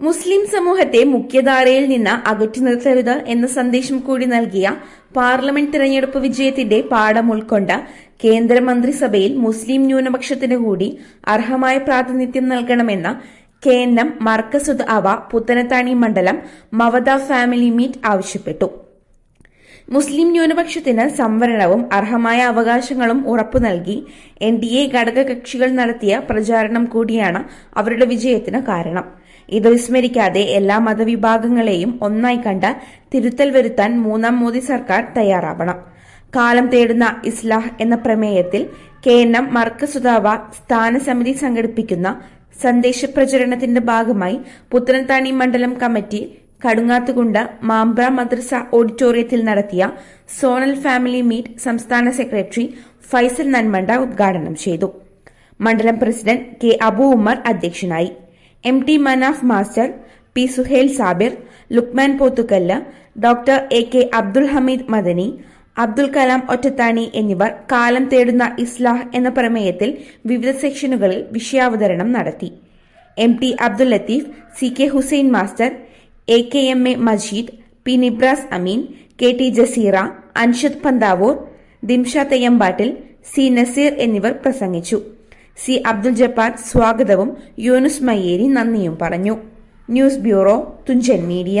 മുസ്ലിം സമൂഹത്തെ മുഖ്യധാരയിൽ നിന്ന് അകറ്റി നിർത്തരുത് എന്ന സന്ദേശം കൂടി നൽകിയ പാർലമെന്റ് തിരഞ്ഞെടുപ്പ് വിജയത്തിന്റെ പാഠം ഉൾക്കൊണ്ട് കേന്ദ്രമന്ത്രിസഭയിൽ മുസ്ലിം ന്യൂനപക്ഷത്തിന് കൂടി അർഹമായ പ്രാതിനിധ്യം നൽകണമെന്ന കെ എൻ എം മർക്കസുദ് അവ പുത്തനത്താണി മണ്ഡലം മവത ഫാമിലി മീറ്റ് ആവശ്യപ്പെട്ടു. മുസ്ലിം ന്യൂനപക്ഷത്തിന് സംവരണവും അർഹമായ അവകാശങ്ങളും ഉറപ്പു നൽകി എൻ ഡി എ ഘടകകക്ഷികൾ നടത്തിയ പ്രചാരണം കൂടിയാണ് അവരുടെ വിജയത്തിന് കാരണം. ഇത് വിസ്മരിക്കാതെ എല്ലാ മതവിഭാഗങ്ങളെയും ഒന്നായി കണ്ട് തിരുത്തൽ വരുത്താൻ മൂന്നാം മോദി സർക്കാർ തയ്യാറാവണം. കാലം തേടുന്ന ഇസ്ലാഹ് എന്ന പ്രമേയത്തിൽ കെ എൻ എം മർക്കസുതാവ സ്ഥാനസമിതി സംഘടിപ്പിക്കുന്ന സന്ദേശ പ്രചരണത്തിന്റെ ഭാഗമായി പുത്തനത്താണി മണ്ഡലം കമ്മിറ്റി കടുങ്ങാത്തുകുണ്ട് മാമ്പ്ര മദ്രസ ഓഡിറ്റോറിയത്തിൽ നടത്തിയ സോണൽ ഫാമിലി മീറ്റ് സംസ്ഥാന സെക്രട്ടറി ഫൈസൽ നന്മണ്ട ഉദ്ഘാടനം ചെയ്തു. മണ്ഡലം പ്രസിഡന്റ് കെ അബു ഉമ്മർ അധ്യക്ഷനായി. M T Manaf master P Suhail Sabir Luqman Pothukallu doctor A K Abdul Hameed Madani Abdul Kalam Ottathani എന്നിവർ കാലം തേടുന്ന ഇസ്ലാഹ് എന്ന പ്രമേയത്തിൽ വിവിധ സെക്ഷനുകളിൽ വിഷയാവതരണം നടത്തി. M T Abdul Latheef C K Hussain master A K M A Majeed P Nibras Ameen K T Jaseera Anshad Panthavoor Dimsha Theyyampattil C Naseer എന്നിവർ പ്രസംഗിച്ചു. സി അബ്ദുൽ ജപ്പാൻ സ്വാഗതവും യൂനുസ് മയ്യേരി നന്ദിയും പറഞ്ഞു. News bureau Thunchan media.